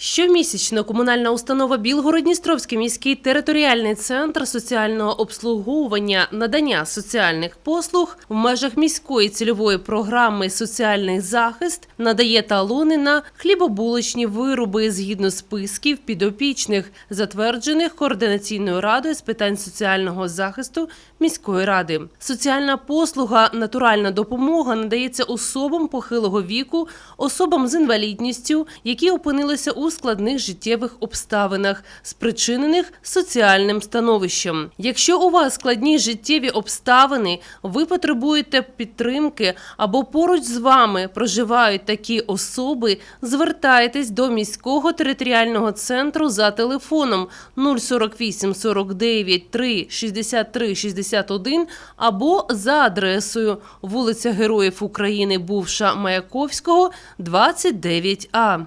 Щомісячно комунальна установа Білгород-Дністровський міський територіальний центр соціального обслуговування надання соціальних послуг в межах міської цільової програми Соціальний захист надає талони на хлібобулочні вироби згідно списків підопічних, затверджених координаційною радою з питань соціального захисту міської ради. Соціальна послуга натуральна допомога надається особам похилого віку, особам з інвалідністю, які опинилися у складних життєвих обставинах, спричинених соціальним становищем. Якщо у вас складні життєві обставини, ви потребуєте підтримки або поруч з вами проживають такі особи, звертайтесь до міського територіального центру за телефоном 048 49 3 63 61 або за адресою вулиця Героїв України, бувша Маяковського, 29А.